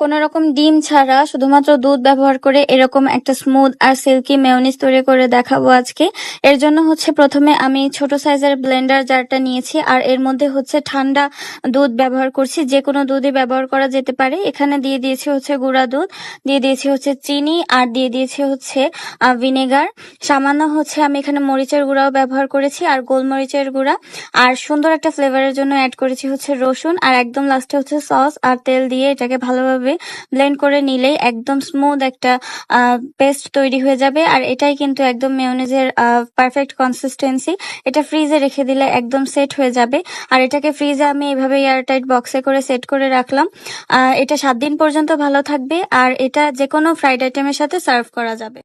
কোনো রকম ডিম ছাড়া শুধুমাত্র দুধ ব্যবহার করে এরকম একটা স্মুথ আর সিল্কি মেয়নিজ তৈরি করে দেখাবো আজকে। এর জন্য হচ্ছে প্রথমে আমি ছোট সাইজের ব্লেন্ডার জারটা নিয়েছি আর এর মধ্যে হচ্ছে ঠান্ডা দুধ ব্যবহার করছি। যে কোনো দুধই ব্যবহার করা যেতে পারে। এখানে দিয়ে দিয়েছি হচ্ছে গুঁড়া দুধ, দিয়ে দিয়েছি হচ্ছে চিনি আর দিয়ে দিয়েছি হচ্ছে ভিনেগার সামান্য হচ্ছে আমি এখানে মরিচের গুঁড়াও ব্যবহার করেছি আর গোলমরিচের গুঁড়া। আর সুন্দর একটা ফ্লেভারের জন্য অ্যাড করেছি হচ্ছে রসুন। আর একদম লাস্টে হচ্ছে সস আর তেল দিয়ে এটাকে ভালোভাবে ব্লেন্ড করে নিলেই একদম স্মুথ একটা পেস্ট তৈরি হয়ে যাবে। আর এটাই কিন্তু একদম মেয়নেজের পারফেক্ট কনসিস্টেন্সি এটা ফ্রিজে রেখে দিলে একদম সেট হয়ে যাবে। আর এটাকে ফ্রিজে আমি এভাবে এয়ারটাইট বক্সে করে সেট করে রাখলাম। এটা সাত দিন পর্যন্ত ভালো থাকবে। আর এটা যে কোনো ফ্রাইড আইটেমের সাথে সার্ভ করা যাবে।